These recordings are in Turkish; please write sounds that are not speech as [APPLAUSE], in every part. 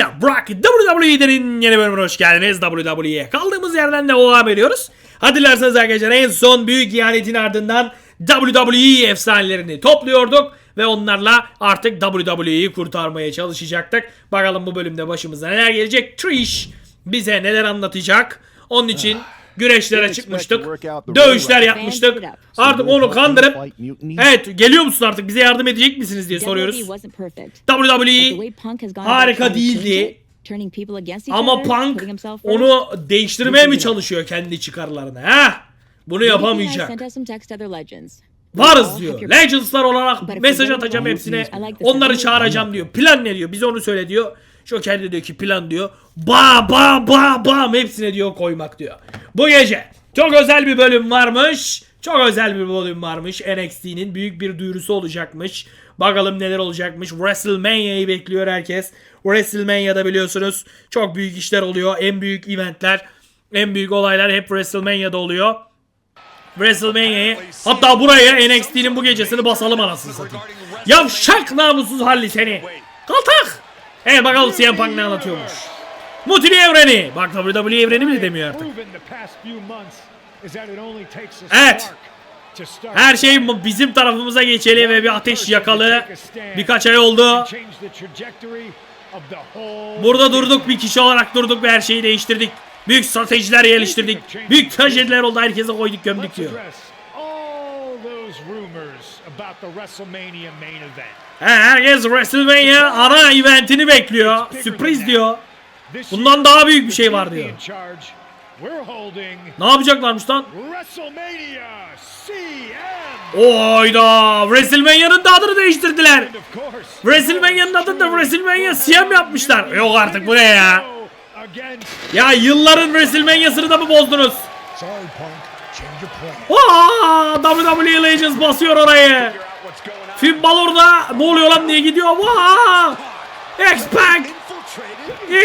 arkadaşlar Brock WWE'lerin yeni bölümüne hoş geldiniz WWE'ye. Kaldığımız yerden devam ediyoruz. Hatırlarsanız arkadaşlar en son büyük ihanetin ardından WWE efsanelerini topluyorduk. Ve onlarla artık WWE'yi kurtarmaya çalışacaktık. Bakalım bu bölümde başımıza neler gelecek. Trish bize neler anlatacak. Onun için güreşlere çıkmıştık. Dövüşler yapmıştık. Artık onu kandırıp Evet geliyor musun artık bize yardım edecek misiniz diye soruyoruz. WWE harika değildi. Ama Punk onu değiştirmeye mi çalışıyor kendi çıkarlarını ha? Bunu yapamayacak. Varız diyor. Legends'lar olarak mesaj atacağım hepsine. Onları çağıracağım diyor. Plan ne diyor? Bize onu söyle diyor. Joker de diyor ki plan diyor. Ba ba ba bam hepsine diyor koymak diyor. Bu gece çok özel bir bölüm varmış. Çok özel bir bölüm varmış. NXT'nin büyük bir duyurusu olacakmış. Bakalım neler olacakmış. WrestleMania'yı bekliyor herkes. WrestleMania'da biliyorsunuz çok büyük işler oluyor. En büyük eventler, en büyük olaylar hep WrestleMania'da oluyor. WrestleMania'yı hatta buraya NXT'nin bu gecesini basalım anasını satayım. Yavşak namussuz halli seni. Kaltak. Evet bakalım CM Punk ne anlatıyormuş. Mutlu evreni. Bak WWE evreni bile demiyor artık. Evet. Her şey bizim tarafımıza geçeli ve bir ateş yakalı. Birkaç ay oldu. Burada durduk bir kişi olarak durduk ve her şeyi değiştirdik. Büyük stratejiler geliştirdik. Büyük trajediler oldu herkese koyduk gömdük diyor. He, herkes WrestleMania ana eventini bekliyor. Sürpriz diyor. Bundan daha büyük bir şey var diyor. Ne yapacaklarmış lan? Oyda WrestleMania'nın da adını değiştirdiler. WrestleMania'nın adını da WrestleMania CM yapmışlar. Yok artık bu ne ya? Ya yılların WrestleMania'sını da mı bozdunuz? Aa, WWE Legends basıyor orayı. Finn Balor da ne oluyor lan diye gidiyor. Vaa! X-Pac!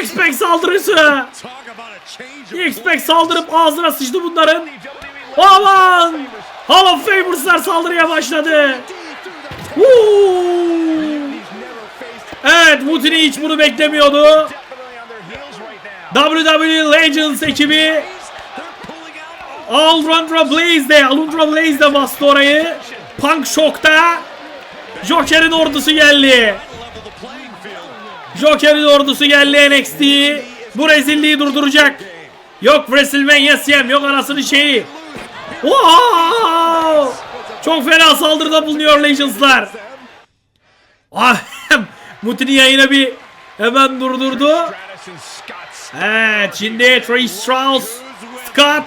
X-Pac saldırısı. X-Pac saldırıp ağzına sıçtı bunların. Aman! Hall of Famers'lar saldırıya başladı. Evet, Mutini hiç bunu beklemiyordu. WWE Legends ekibi Alundra Blaze de, Alundra Blaze de bastı orayı. Punk şokta. Joker'in ordusu geldi. Joker'in ordusu geldi NXT. Bu rezilliği durduracak. Yok WrestleMania CM, yok anasının şeyi. Wow! Çok fena saldırıda bulunuyor Legends'lar. Ah, Mutini yayına bir hemen durdurdu. Evet şimdi Trish Strauss, Scott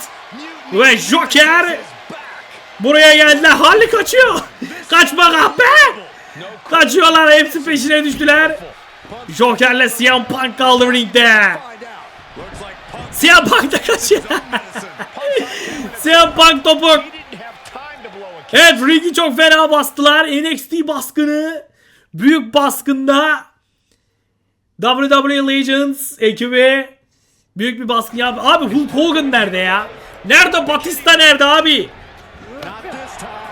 ve Joker buraya geldiler. Halli kaçıyor. Kaçma kahpe. Kaçıyorlar hepsi peşine düştüler. Joker'le CM Punk kaldı ringde. CM Punk da kaçıyor. [LAUGHS] CM Punk topuk. Evet ringi çok fena bastılar. NXT baskını büyük baskında WWE Legends ekibi büyük bir baskın yaptı. Abi Hulk Hogan nerede ya? Nerede Batista nerede abi?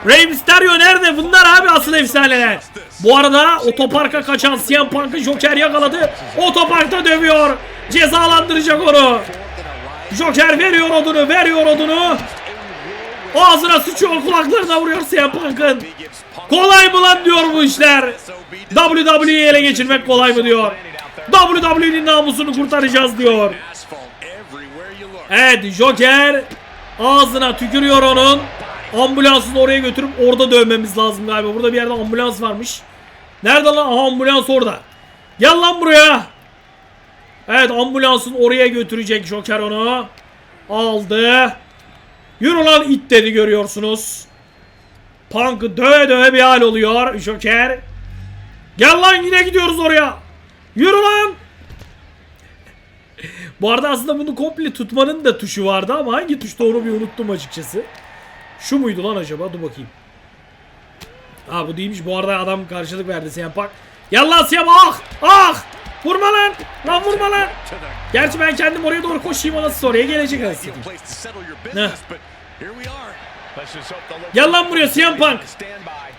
Rey Mysterio nerede? Bunlar abi asıl efsaneler. Bu arada otoparka kaçan CM Punk'ı Joker yakaladı. Otoparkta dövüyor. Cezalandıracak onu. Joker veriyor odunu, veriyor odunu. Ağzına sıçıyor kulaklarına vuruyor CM Punk'ın. Kolay mı lan diyor bu işler. WWE'yi ele geçirmek kolay mı diyor. WWE'nin namusunu kurtaracağız diyor. Evet Joker ağzına tükürüyor onun. Ambulansını oraya götürüp orada dövmemiz lazım galiba. Burada bir yerde ambulans varmış. Nerede lan? Aha ambulans orada. Gel lan buraya. Evet ambulansın oraya götürecek Joker onu. Aldı. Yürü lan it dedi görüyorsunuz. Punk'ı döve döve bir hal oluyor Joker. Gel lan yine gidiyoruz oraya. Yürü lan. Bu arada aslında bunu komple tutmanın da tuşu vardı ama hangi tuşta onu bir unuttum açıkçası. Şu muydu lan acaba? Dur bakayım. Ha bu değilmiş. Bu arada adam karşılık verdi Punk. Gel lan CM ah! Ah! Vurma lan! Lan vurma lan! Gerçi ben kendim oraya doğru koşayım nasıl oraya gelecek aslında. Gel lan buraya CM Punk.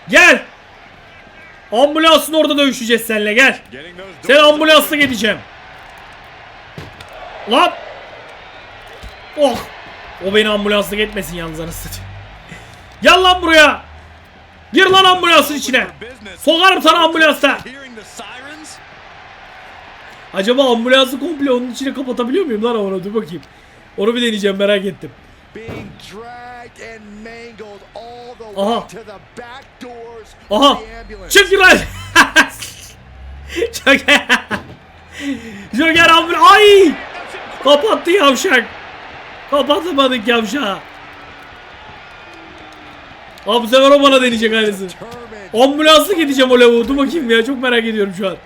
Gel! Ambulansın orada dövüşeceğiz seninle gel. Seni ambulansla gideceğim. Lan! Oh! O beni ambulanslık etmesin yalnız anasını. Gel lan buraya! Gir lan ambulansın içine! Sokarım sana ambulansta! Acaba ambulansı komple onun içine kapatabiliyor muyum lan onu? Dur bakayım. Onu bir deneyeceğim merak ettim. Aha. Aha! Çık lan! [LAUGHS] Joker! Joker ambulans... Ay! Kapattı yavşak! Kapatamadık yavşağı. Abi bu sefer o bana deneyecek aynısını. Ambulanslı gideceğim o lavuğu. Dur bakayım ya çok merak ediyorum şu an.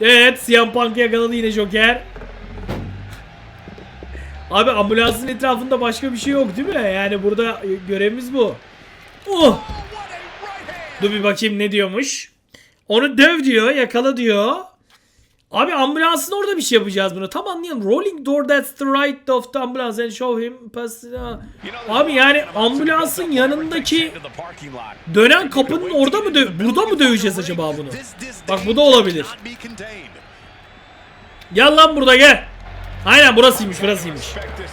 Evet CM Punk'ı yakaladı yine Joker. Abi ambulansın etrafında başka bir şey yok değil mi? Yani burada e, görevimiz bu. Oh! Dur bir bakayım ne diyormuş. Onu döv diyor, yakala diyor. Abi ambulansın orada bir şey yapacağız bunu. Tam anlayalım. Rolling door that's the right of the ambulance and show him pass- Abi yani ambulansın yanındaki dönen kapının orada mı burada mı döveceğiz acaba bunu? Bak bu da olabilir. Gel lan burada gel. Aynen burasıymış burasıymış.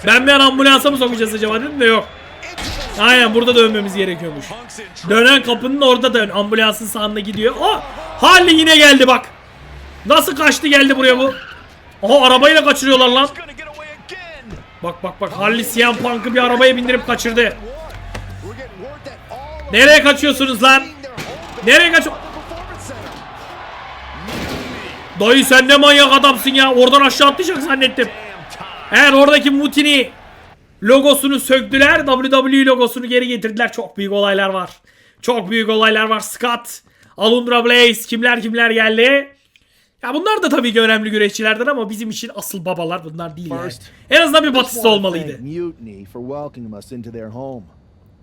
Ben bir an ambulansa mı sokacağız acaba dedim de yok. Aynen burada dönmemiz gerekiyormuş. Dönen kapının orada dön. Ambulansın sağında gidiyor. Oh! Harley yine geldi bak. Nasıl kaçtı geldi buraya bu? Aha arabayla kaçırıyorlar lan. Bak bak bak Harley CM Punk'ı bir arabaya bindirip kaçırdı. Nereye kaçıyorsunuz lan? Nereye center. Dayı sen ne manyak adamsın ya. Oradan aşağı atlayacak zannettim. Eğer oradaki Mutini logosunu söktüler. WWE logosunu geri getirdiler. Çok büyük olaylar var. Çok büyük olaylar var. Scott, Alundra Blaze kimler kimler geldi. Ya bunlar da tabii ki önemli güreşçilerden ama bizim için asıl babalar bunlar değil yani. En azından bir Batista olmalıydı. Mutiny for welcoming us into their home.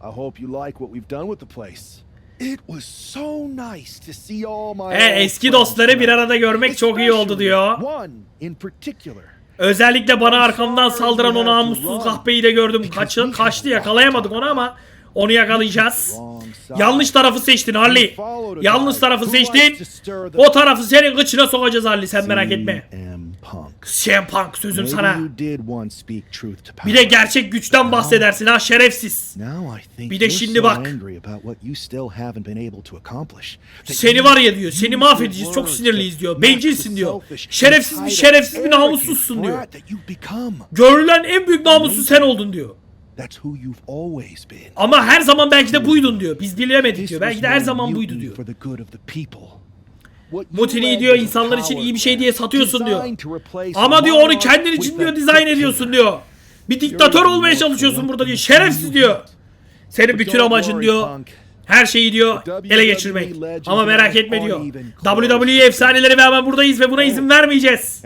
I hope you like what we've done with the place. It was so nice to see all my E, old eski dostları bir arada görmek çok iyi oldu diyor. Özellikle bana arkamdan saldıran o namussuz kahpeyi de gördüm. Kaçı, kaçtı yakalayamadık onu ama onu yakalayacağız. Yanlış tarafı seçtin Harley. Yanlış tarafı seçtin. O tarafı senin kıçına sokacağız Harley sen merak etme. CM Punk. Sözüm sana. Bir de gerçek güçten bahsedersin ha şerefsiz. Bir de şimdi bak. Seni var ya diyor. Seni mahvedeceğiz. Çok sinirliyiz diyor. Bencilsin diyor. Şerefsiz bir şerefsiz bir namussuzsun diyor. Görülen en büyük namussuz sen oldun diyor. That's who you've always been. Ama her zaman belki de buydun diyor. Biz bilemedik diyor. Belki de her zaman buydu diyor. Led diyor insanlar için iyi bir şey diye satıyorsun diyor. Ama diyor onu kendin için diyor dizayn ediyorsun diyor. Bir diktatör olmaya çalışıyorsun burada diyor. Şerefsiz diyor. Senin bütün amacın diyor her şeyi diyor ele geçirmek. Ama merak etme diyor. WWE efsaneleri ve hemen buradayız ve buna izin vermeyeceğiz.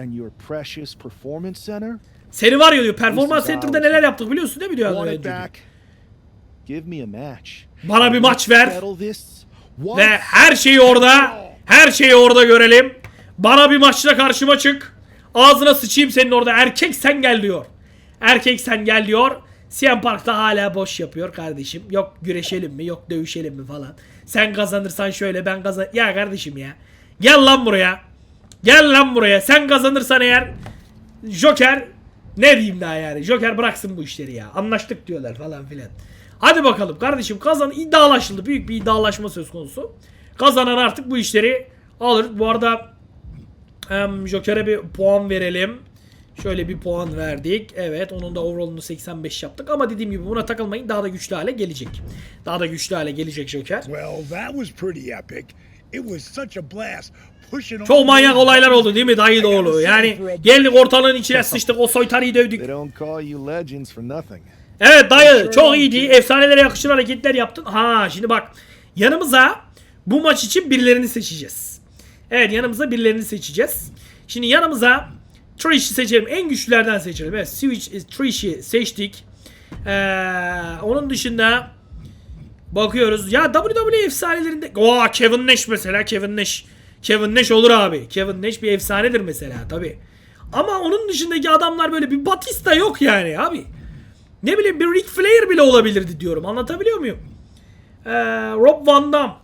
Seni var ya diyor performans center'da neler yaptık biliyorsun değil mi diyor. Bana bir maç ver. Ve her şeyi orada, her şeyi orada görelim. Bana bir maçla karşıma çık. Ağzına sıçayım senin orada. Erkek sen gel diyor. Erkek sen gel diyor. CM Park da hala boş yapıyor kardeşim. Yok güreşelim mi, yok dövüşelim mi falan. Sen kazanırsan şöyle ben kazan... Ya kardeşim ya. Gel lan buraya. Gel lan buraya. Sen kazanırsan eğer Joker ne diyeyim daha yani. Joker bıraksın bu işleri ya. Anlaştık diyorlar falan filan. Hadi bakalım kardeşim kazan iddialaşıldı. Büyük bir iddialaşma söz konusu. Kazanan artık bu işleri alır. Bu arada Joker'e bir puan verelim. Şöyle bir puan verdik. Evet onun da overall'unu 85 yaptık. Ama dediğim gibi buna takılmayın. Daha da güçlü hale gelecek. Daha da güçlü hale gelecek Joker. Well, that was pretty epic. It was such a blast. Çok manyak olaylar oldu değil mi dayı say, Yani geldik ortalığın içine sıçtık. O soytarıyı dövdük. Evet dayı çok iyiydi. Efsanelere yakışır hareketler yaptın. Ha şimdi bak yanımıza bu maç için birilerini seçeceğiz. Evet yanımıza birilerini seçeceğiz. Şimdi yanımıza Trish'i seçelim. En güçlülerden seçelim. Evet Switch Trish'i seçtik. Ee, onun dışında bakıyoruz. Ya WWE efsanelerinde Oo Kevin Nash mesela Kevin Nash. Kevin Nash olur abi. Kevin Nash bir efsanedir mesela tabi. Ama onun dışındaki adamlar böyle bir Batista yok yani abi. Ne bileyim bir Ric Flair bile olabilirdi diyorum. Anlatabiliyor muyum? Ee, Rob Van Dam.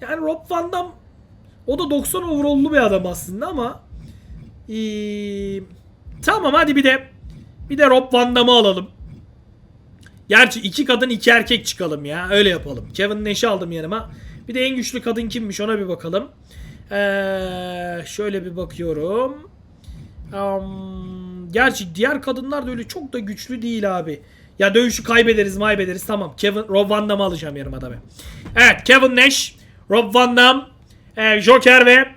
Yani Rob Van Dam o da 90 overall'lu bir adam aslında ama ee, tamam hadi bir de Bir de Rob Van Dam'ı alalım. Gerçi iki kadın iki erkek çıkalım ya. Öyle yapalım. Kevin Nash'i aldım yanıma. Bir de en güçlü kadın kimmiş ona bir bakalım. Ee, şöyle bir bakıyorum. Um, gerçi diğer kadınlar da öyle çok da güçlü değil abi. Ya dövüşü kaybederiz maybederiz tamam. Kevin Rob Van Dam'ı alacağım yanıma tabii. Evet Kevin Nash, Rob Van Dam, e, Joker ve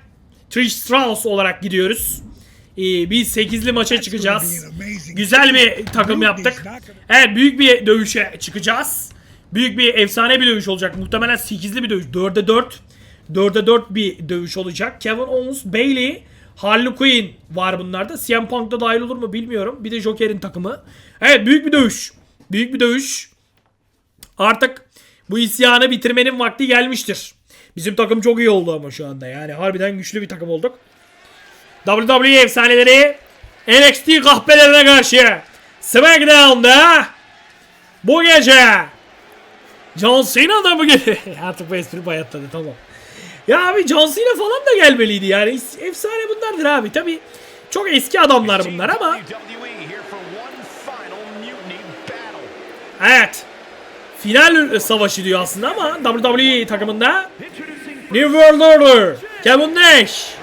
Trish Stratus olarak gidiyoruz. Ee, biz 8'li maça çıkacağız. Güzel bir takım yaptık. Evet büyük bir dövüşe çıkacağız. Büyük bir efsane bir dövüş olacak. Muhtemelen 8'li bir dövüş. 4'e 4. 4'e 4 bir dövüş olacak. Kevin Owens, Bailey, Harley Quinn var bunlarda. CM Punk da dahil olur mu bilmiyorum. Bir de Joker'in takımı. Evet büyük bir dövüş. Büyük bir dövüş. Artık bu isyanı bitirmenin vakti gelmiştir. Bizim takım çok iyi oldu ama şu anda. Yani harbiden güçlü bir takım olduk. WWE efsaneleri NXT kahpelerine karşı SmackDown'da bu gece John Cena da bu gece [LAUGHS] artık bu espri bayatladı tamam. Ya abi John Cena falan da gelmeliydi yani. Efsane bunlardır abi. Tabi çok eski adamlar bunlar ama evet. Final savaşı diyor aslında ama WWE takımında New World Order. Kevin Nash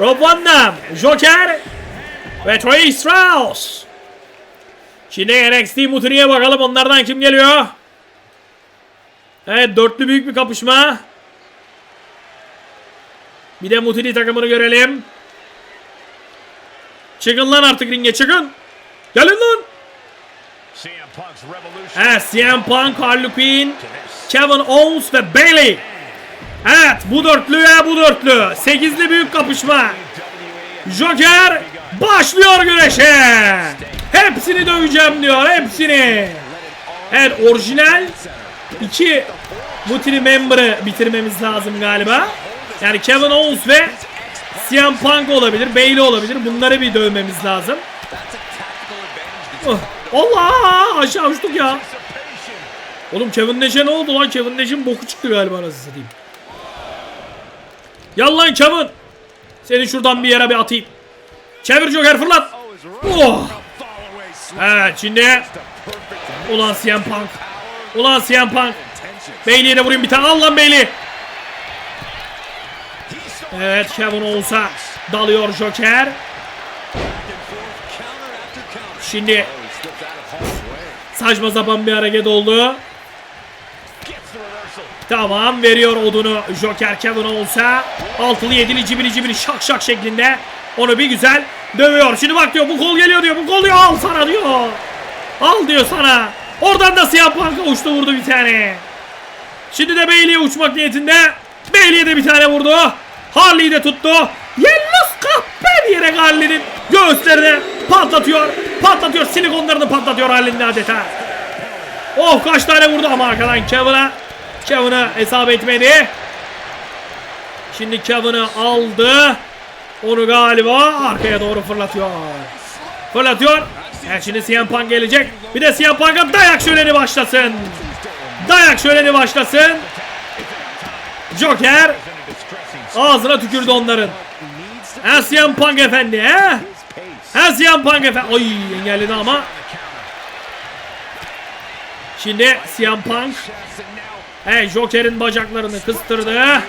Rob Van Dam, Joker ve Trey Strauss. Şimdi NXT Mutini'ye bakalım onlardan kim geliyor? Evet dörtlü büyük bir kapışma. Bir de Mutini takımını görelim. Çıkın lan artık ringe çıkın. Gelin lan. Evet CM Punk, Harley Quinn, Kevin Owens ve Bailey. Bu dörtlüye bu dörtlü. Sekizli büyük kapışma. Joker başlıyor güreşe. Hepsini döveceğim diyor hepsini. Evet orijinal iki Mutili member'ı bitirmemiz lazım galiba. Yani Kevin Owens ve CM Punk olabilir, Bailey olabilir. Bunları bir dövmemiz lazım. Oh, Allah aşağı uçtuk ya. Oğlum Kevin Nash'e ne oldu lan? Kevin Nash'in boku çıktı galiba nasıl satayım. Yallan Kevin. Seni şuradan bir yere bir atayım. Çevir Joker fırlat. Oh. Evet şimdi. Ulan CM Punk. Ulan CM Punk. Bailey'e de vurayım bir tane. Al lan Bailey. Evet Kevin olsa dalıyor Joker. Şimdi saçma sapan bir hareket oldu. Tamam veriyor odunu Joker Kevin olsa altılı yedili cibili cibili şak şak şeklinde onu bir güzel dövüyor. Şimdi bak diyor bu kol geliyor diyor bu kol diyor al sana diyor. Al diyor sana. Oradan da siyah panka uçtu vurdu bir tane. Şimdi de Bailey'e uçmak niyetinde. Bailey'e de bir tane vurdu. Harley'i de tuttu. Yellos kahpe diyerek Harley'nin göğüslerini patlatıyor. Patlatıyor silikonlarını patlatıyor Harley'nin adeta. Oh kaç tane vurdu ama arkadan Kevin'a. Kevin'a hesap etmedi. Şimdi Kevin'ı aldı. Onu galiba arkaya doğru fırlatıyor. Fırlatıyor. Evet şimdi CM Punk gelecek. Bir de CM Punk'a dayak şöleni başlasın. Dayak şöleni başlasın. Joker ağzına tükürdü onların. CM Punk efendi he? CM Punk efendi. Ay engelledi ama. Şimdi CM Punk He Joker'in bacaklarını kıstırdı.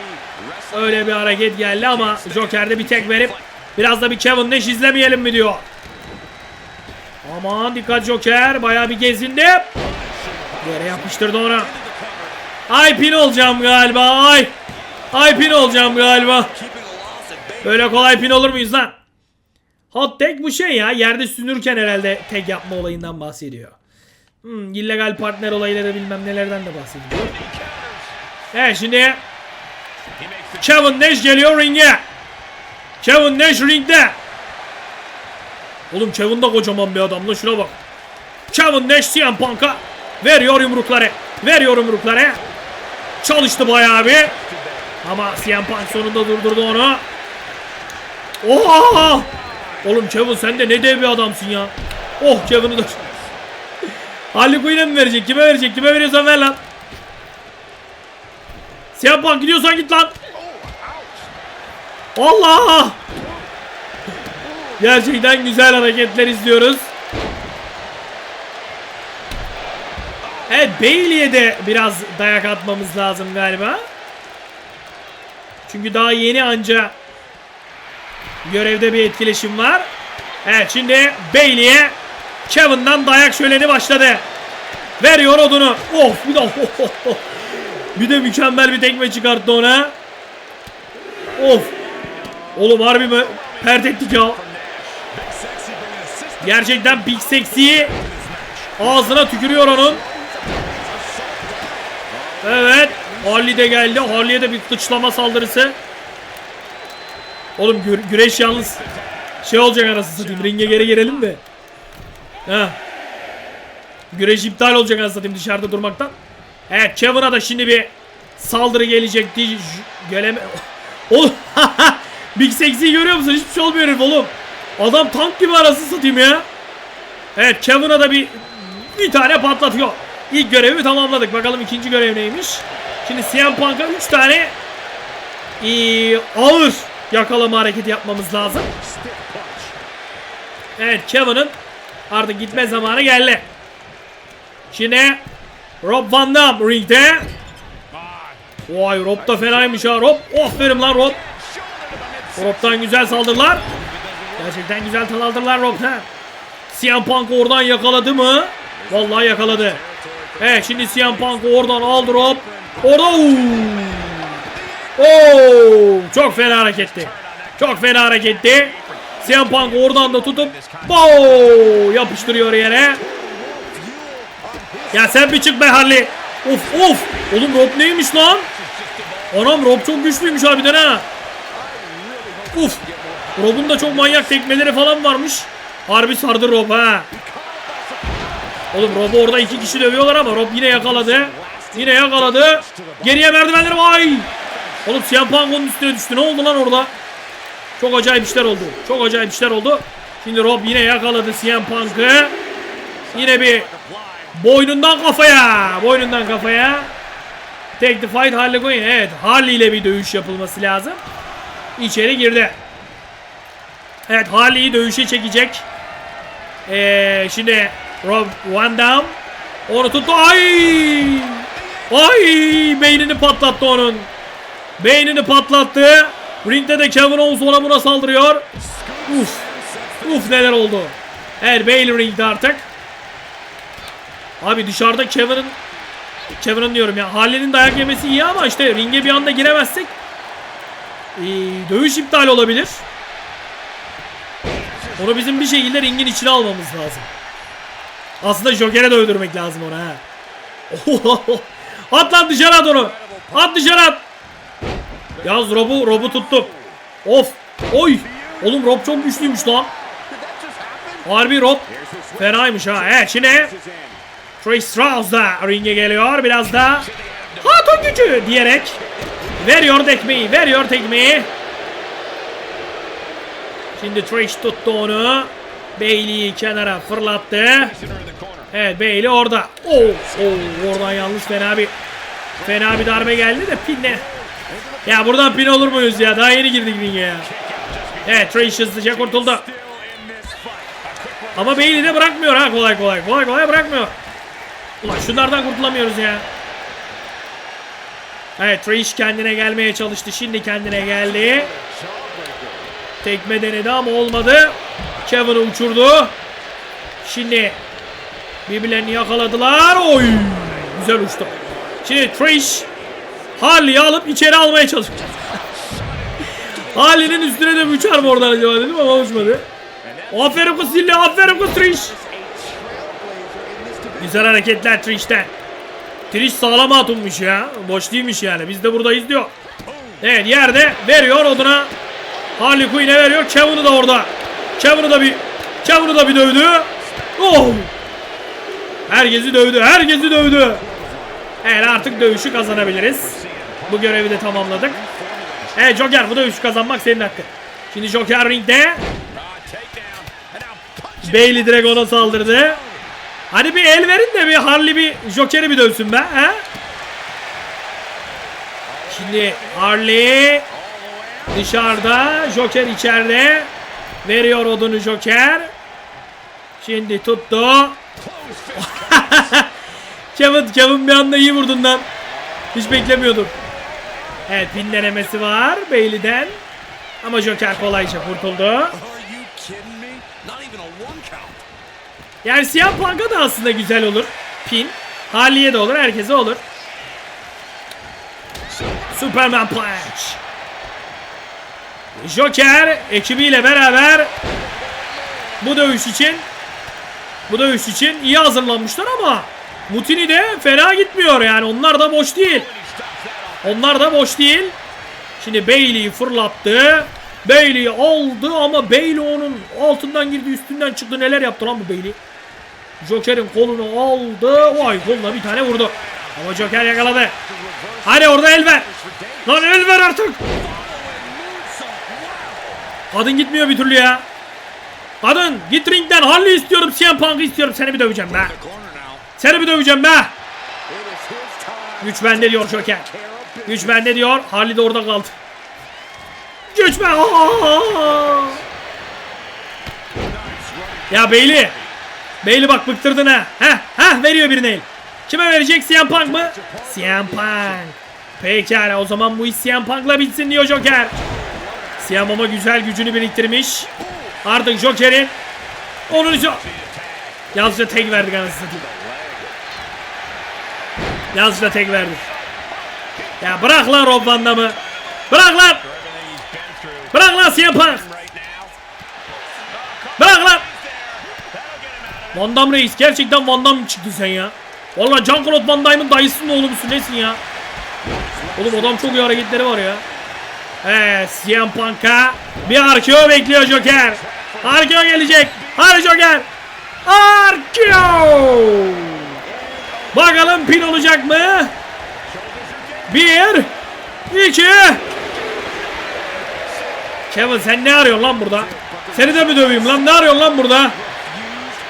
Öyle bir hareket geldi ama Joker'de bir tek verip biraz da bir Kevin Nash izlemeyelim mi diyor. Aman dikkat Joker bayağı bir gezindi. Yere yapıştırdı ona. Ay pin olacağım galiba ay. Ay pin olacağım galiba. Böyle kolay pin olur muyuz lan? Hot tag bu şey ya yerde sünürken herhalde tek yapma olayından bahsediyor. Hmm, illegal partner olayları bilmem nelerden de bahsediyor. Evet şimdi Kevin Nash geliyor ringe. Kevin Nash ringde. Oğlum Kevin de kocaman bir adam lan şuna bak. Kevin Nash CM Punk'a veriyor yumrukları. Veriyor yumrukları. Çalıştı bayağı bir. Ama CM Punk sonunda durdurdu onu. Oha! Oğlum Kevin sen de ne dev bir adamsın ya. Oh Kevin'i de... Harley Quinn'e mi verecek? Kime verecek? Kime veriyorsan ver lan. Siyah Punk gidiyorsan git lan. Allah! Gerçekten güzel hareketler izliyoruz. Evet Bailey'e de biraz dayak atmamız lazım galiba. Çünkü daha yeni anca görevde bir etkileşim var. Evet şimdi Bailey'e Kevin'dan dayak şöleni başladı. Veriyor odunu. Of bir de [LAUGHS] bir de mükemmel bir tekme çıkarttı ona. Of. Oğlum harbi mi? Pert ettik ya. Gerçekten Big Sexy'yi ağzına tükürüyor onun. Evet. Harley de geldi. Harley'e de bir kıçlama saldırısı. Oğlum gü- güreş yalnız şey olacak anasını satayım. Ringe geri girelim de. Ha. Güreş iptal olacak anasını dışarıda durmaktan. Evet Kevin'a da şimdi bir saldırı gelecek diye geleme... [LAUGHS] Oğlum [LAUGHS] Big Sexy'yi görüyor musun? Hiçbir şey olmuyor herif oğlum. Adam tank gibi arasını satayım ya. Evet Kevin'a da bir bir tane patlatıyor. İlk görevi tamamladık. Bakalım ikinci görev neymiş. Şimdi CM Punk'a 3 tane ee, ağır yakalama hareketi yapmamız lazım. Evet Kevin'ın artık gitme zamanı geldi. Şimdi Rob Van Dam ringde. Vay Rob da fenaymış ha Rob. Aferin lan Rob. Rob'dan güzel saldırılar. Gerçekten güzel saldırılar Rob'dan. CM Punk oradan yakaladı mı? Vallahi yakaladı. Evet şimdi CM Punk oradan aldı Rob. Orada Oo! Çok fena hareketti. Çok fena hareketti. CM Punk oradan da tutup Bow! yapıştırıyor yere. Ya sen bir çık be Harley. Of of. Oğlum Rob neymiş lan? Anam Rob çok güçlüymüş harbiden ha. Uf. Rob'un da çok manyak tekmeleri falan varmış. Harbi sardı Rob ha. Oğlum Rob'u orada iki kişi dövüyorlar ama Rob yine yakaladı. Yine yakaladı. Geriye merdivenleri vay. Oğlum CM Punk onun üstüne düştü. Ne oldu lan orada? Çok acayip işler oldu. Çok acayip işler oldu. Şimdi Rob yine yakaladı CM Punk'ı. Yine bir boynundan kafaya. Boynundan kafaya. Take the fight Harley Quinn. Evet Harley ile bir dövüş yapılması lazım. İçeri girdi. Evet Harley'i dövüşe çekecek. Ee, şimdi Rob Van Dam onu tuttu. Ay! Ay! Beynini patlattı onun. Beynini patlattı. Ringde de Kevin Owens ona buna saldırıyor. Uf. Uf neler oldu. Evet Bailey ringde artık. Abi dışarıda Kevin'in Kevin'in diyorum ya. Harley'nin dayak yemesi iyi ama işte ringe bir anda giremezsek ee, dövüş iptal olabilir. Onu bizim bir şekilde ringin içine almamız lazım. Aslında Joker'e de öldürmek lazım onu ha. [LAUGHS] at lan dışarı at onu. At dışarı at. Yalnız Rob'u Rob'u tuttum. Of. Oy. Oğlum Rob çok güçlüymüş lan. Harbi Rob. Fenaymış ha. Evet şimdi Trish Stratus da ringe geliyor. Biraz da hatun gücü diyerek veriyor tekmeyi. Veriyor tekmeyi. Şimdi Trish tuttu onu. Bailey'i kenara fırlattı. Evet Bailey orada. Oo, oo, oradan yalnız fena bir fena bir darbe geldi de pinle. Ya buradan pin olur muyuz ya? Daha yeni girdik ringe ya. Evet Trish hızlıca kurtuldu. Ama Bailey de bırakmıyor ha kolay kolay. Kolay kolay bırakmıyor. Ulan şunlardan kurtulamıyoruz ya. Evet Trish kendine gelmeye çalıştı. Şimdi kendine geldi. Tekme denedi ama olmadı. Kevin'i uçurdu. Şimdi birbirlerini yakaladılar. Oy! Güzel uçtu. Şimdi Trish Harley'i alıp içeri almaya çalışıyor. [LAUGHS] Harley'nin üstüne de uçar mı oradan acaba dedim ama uçmadı. Aferin kız Silly, aferin kız Trish. Güzel hareketler Trish'ten. Trish sağlam hatunmuş ya. Boş değilmiş yani. Biz de burada izliyor. Evet yerde veriyor oduna. Harley Quinn'e veriyor. Kevin'i de orada. Kevin'i de bir Kevin'i de bir dövdü. Oh! Herkesi dövdü. Herkesi dövdü. Evet artık dövüşü kazanabiliriz. Bu görevi de tamamladık. Evet Joker bu dövüşü kazanmak senin hakkın. Şimdi Joker ringde. Bailey direkt ona saldırdı. Hadi bir el verin de bir Harley bir Joker'i bir dövsün be. He? Şimdi Harley dışarıda. Joker içeride. Veriyor odunu Joker. Şimdi tuttu. [LAUGHS] Kevin, Kevin bir anda iyi vurdun lan. Hiç beklemiyordum. Evet pin denemesi var Bailey'den. Ama Joker kolayca kurtuldu. Yani siyah planka da aslında güzel olur. Pin. Harley'e de olur, herkese olur. Superman Punch. Joker ekibiyle beraber bu dövüş için bu dövüş için iyi hazırlanmışlar ama Mutini de fena gitmiyor yani onlar da boş değil. Onlar da boş değil. Şimdi Bailey'i fırlattı. Bailey aldı ama Bailey onun altından girdi üstünden çıktı. Neler yaptı lan bu Bailey? Joker'in kolunu aldı. Vay koluna bir tane vurdu. Ama Joker yakaladı. Hadi orada el ver. Lan el ver artık. Kadın gitmiyor bir türlü ya. Kadın git ringden Harley istiyorum CM Punk'ı istiyorum seni bir döveceğim be. Seni bir döveceğim be. Güç bende diyor Joker. Güç bende diyor. Harley de orada kaldı. Güç. Aa! Ya Bailey. Bailey bak bıktırdın ha. Heh, heh veriyor birine el. Kime verecek? CM Punk mı? CM Punk. Pekala o zaman bu iş CM Punk'la bitsin diyor Joker. CM ama güzel gücünü biriktirmiş. Artık Joker'in onun için Yalnızca tek verdik anasını satayım. Yalnızca tek verdik. Ya bırak lan Rob Van Damme'ı. Bırak lan. Bırak lan CM Punk. Bırak lan. Van Damme reis gerçekten Van Damme çıktı sen ya. Valla Jean-Claude Van Damme'ın dayısının oğlu musun nesin ya? Oğlum adam çok iyi hareketleri var ya. Evet CM Punk'a bir RKO bekliyor Joker. RKO gelecek. Hadi Joker. RKO. Bakalım pin olacak mı? Bir, iki. Kevin sen ne arıyorsun lan burada? Seni de mi döveyim lan? Ne arıyorsun lan burada?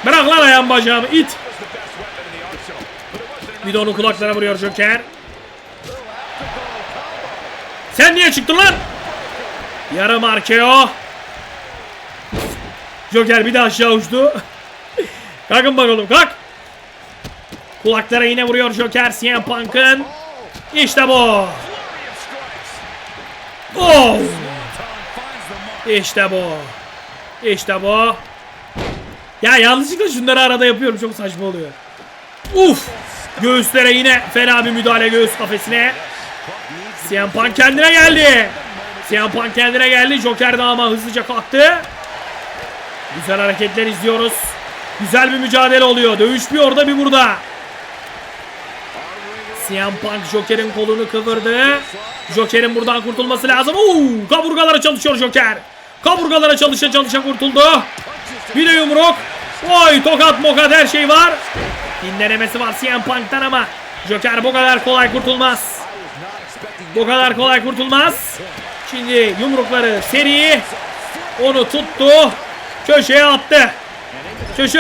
Bırak lan ayağım bacağımı it. Bir de onu kulaklara vuruyor Joker. Sen niye çıktın lan? Yarım arkeo. Joker bir de aşağı uçtu. [LAUGHS] Kalkın bakalım kalk. Kulaklara yine vuruyor Joker CM Punk'ın. İşte bu. Oh. İşte bu. İşte bu. Ya yanlışlıkla şunları arada yapıyorum çok saçma oluyor. Uf. Göğüslere yine fena bir müdahale göğüs kafesine. CM Punk kendine geldi. CM Punk kendine geldi. Joker de ama hızlıca kalktı. Güzel hareketler izliyoruz. Güzel bir mücadele oluyor. Dövüş bir orada bir burada. CM Punk Joker'in kolunu kıvırdı. Joker'in buradan kurtulması lazım. Oo, kaburgalara çalışıyor Joker. Kaburgalara çalışa çalışa kurtuldu. Bir de yumruk. Oy tokat mokat her şey var. Dinlenemesi var CM Punk'tan ama Joker bu kadar kolay kurtulmaz. Bu kadar kolay kurtulmaz. Şimdi yumrukları seri. Onu tuttu. Köşeye attı. Köşe.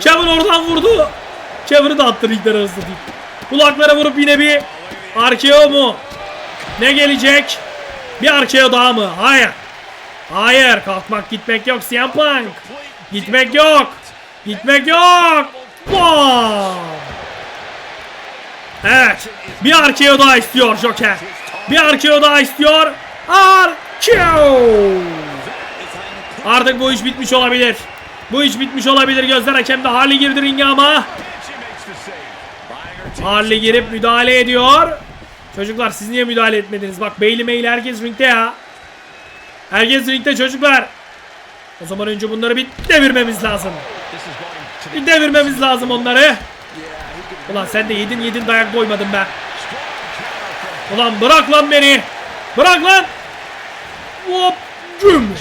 Kevin oradan vurdu. Kevin'i de attı ringler arasında değil. Kulaklara vurup yine bir arkeo mu? Ne gelecek? Bir arkeo daha mı? Hayır. Hayır. Kalkmak gitmek yok CM Punk. Gitmek yok. Gitmek yok. Bam. Evet. Bir arkeo daha istiyor Joker. Bir arkeo daha istiyor. Arkeo. Artık bu iş bitmiş olabilir. Bu iş bitmiş olabilir. Gözler hakemde Harley girdi ringe ama. Harley girip müdahale ediyor. Çocuklar siz niye müdahale etmediniz? Bak Bailey Mail herkes ringde ya. Herkes ringde çocuklar. O zaman önce bunları bir devirmemiz lazım. Bir devirmemiz lazım onları. Ulan sen de yedin yedin dayak doymadın be. Ulan bırak lan beni. Bırak lan. Hop. Güm.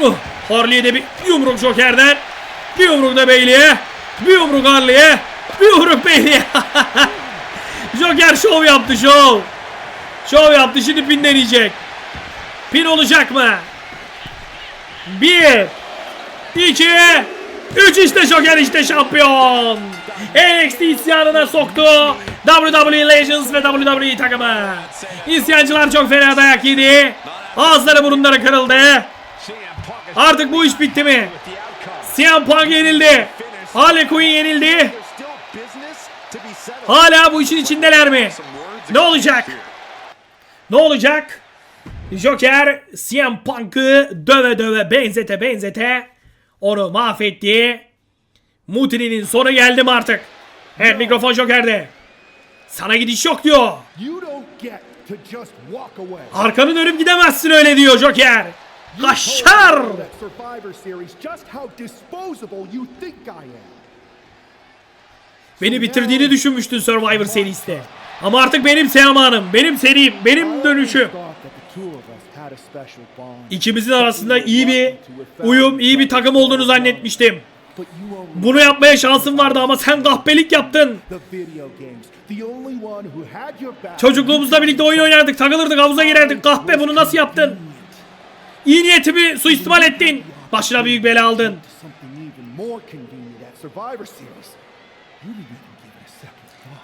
Uh, Harley'e de bir yumruk Joker'den. Bir yumruk da Bailey'e. Bir yumruk Harley'e. Bir yumruk Bailey'e. [LAUGHS] Joker şov yaptı şov. Şov yaptı şimdi pin deneyecek. Pin olacak mı? Bir. iki, Üç işte Joker işte şampiyon. NXT isyanına soktu. WWE Legends ve WWE takımı. İsyancılar çok fena dayak yedi. Ağızları burunları kırıldı. Artık bu iş bitti mi? CM Punk yenildi. Harley Quinn yenildi. Hala bu işin içindeler mi? Ne olacak? Ne olacak? Joker CM Punk'ı döve döve benzete benzete onu mahvetti. Mutini'nin sonu geldi mi artık? Evet mikrofon Joker'de. Sana gidiş yok diyor. You don't get to just walk away. Arkanı dönüp gidemezsin öyle diyor Joker. Kaşar. Beni bitirdiğini düşünmüştün Survivor seriste. Ama artık benim zamanım, benim serim, benim dönüşüm. İkimizin arasında iyi bir uyum, iyi bir takım olduğunu zannetmiştim. Bunu yapmaya şansın vardı ama sen kahpelik yaptın. Çocukluğumuzda birlikte oyun oynardık, takılırdık, havuza girerdik. Kahpe bunu nasıl yaptın? İyi niyetimi suistimal ettin. Başına büyük bela aldın.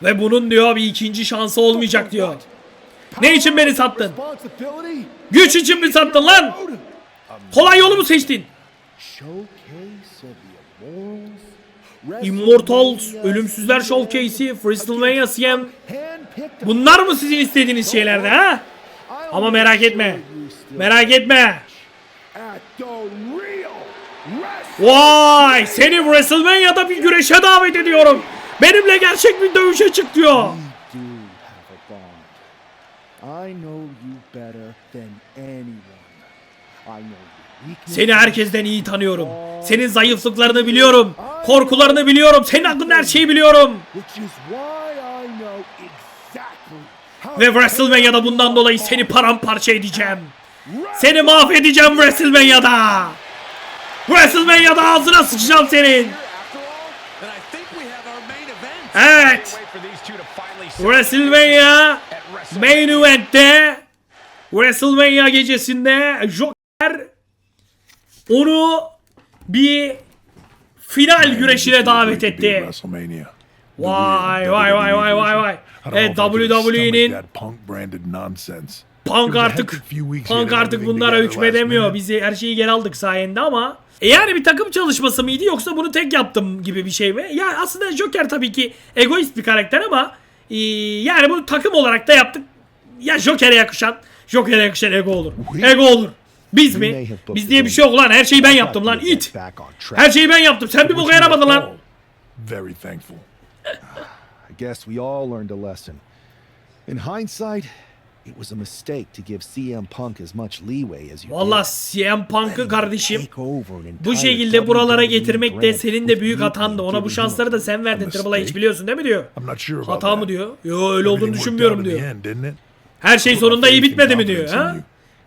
Ve bunun diyor bir ikinci şansı olmayacak diyor. Ne için beni sattın? Güç için mi sattın lan? Kolay yolu mu seçtin? Immortals. Ölümsüzler Showcase'i, WrestleMania CM. Bunlar mı sizin istediğiniz şeylerdi ha? Ama merak etme. Merak etme. At the real Vay seni WrestleMania'da bir güreşe davet ediyorum. Benimle gerçek bir dövüşe çık diyor. Seni herkesten iyi tanıyorum. Senin zayıflıklarını biliyorum. Korkularını biliyorum. Senin hakkında her şeyi biliyorum. Ve WrestleMania'da bundan dolayı seni paramparça edeceğim. Seni mahvedeceğim WrestleMania'da. WrestleMania'da ağzına sıçacağım senin. Evet. WrestleMania. Main Event'te WrestleMania gecesinde Joker onu bir final güreşine davet etti. Vay vay vay vay vay vay. Evet WWE'nin Punk artık Punk artık bunlara hükmedemiyor. Biz her şeyi geri aldık sayende ama e yani bir takım çalışması mıydı yoksa bunu tek yaptım gibi bir şey mi? Ya aslında Joker tabii ki egoist bir karakter ama e, yani bunu takım olarak da yaptık. Ya Joker'e yakışan, Joker'e yakışan ego olur. Ego olur. Biz mi? Biz diye bir şey yok lan. Her şeyi ben yaptım lan. it. Her şeyi ben yaptım. Sen bir boka yaramadın lan. Very thankful. [SIGHS] I guess we all learned a lesson. In hindsight, it was a mistake to give CM Punk as much leeway as you Valla did. CM Punk'ı kardeşim Take over an bu şekilde buralara WWE getirmek de senin de büyük hatandı. Ona bu şansları da sen verdin Triple H biliyorsun değil mi diyor. Hata mı diyor? Yo öyle olduğunu düşünmüyorum diyor. Her şey sonunda iyi bitmedi mi diyor ha?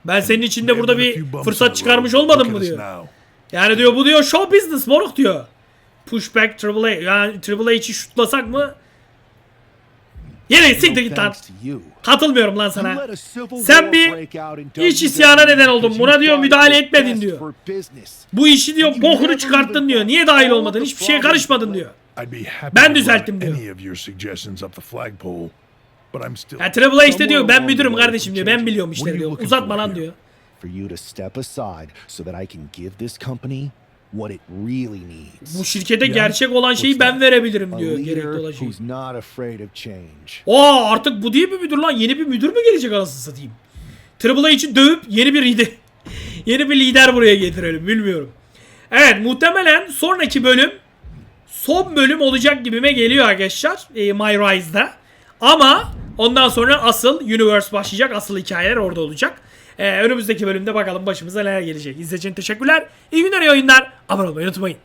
Ben senin içinde May have burada bir fırsat çıkarmış olmadım mı diyor. Yani diyor bu diyor show business moruk diyor. Pushback Triple H. Yani Triple H'i şutlasak mı? Yine siktir git lan. Katılmıyorum lan sana. Sen bir iç isyana neden oldun. Buna diyor müdahale etmedin diyor. Bu işi diyor bokunu çıkarttın diyor. Niye dahil olmadın? Hiçbir şeye karışmadın diyor. Ben düzelttim diyor. Ya Triple H de diyor ben müdürüm kardeşim diyor. Ben biliyorum işleri diyor. Uzatma lan diyor. For you to step aside so that I can give this company what it really needs. Bu şirkete gerçek olan şeyi ben verebilirim diyor gerekli olan şeyi. who's not afraid of change. Aa artık bu değil mi müdür lan? Yeni bir müdür mü gelecek anasını satayım? Triple H'i dövüp yeni bir lider [LAUGHS] yeni bir lider buraya getirelim bilmiyorum. Evet muhtemelen sonraki bölüm son bölüm olacak gibime geliyor arkadaşlar. E, My Rise'da. Ama ondan sonra asıl Universe başlayacak. Asıl hikayeler orada olacak. E, önümüzdeki bölümde bakalım başımıza neler gelecek. İzlediğiniz için teşekkürler. İyi günler iyi oyunlar. Abone olmayı unutmayın.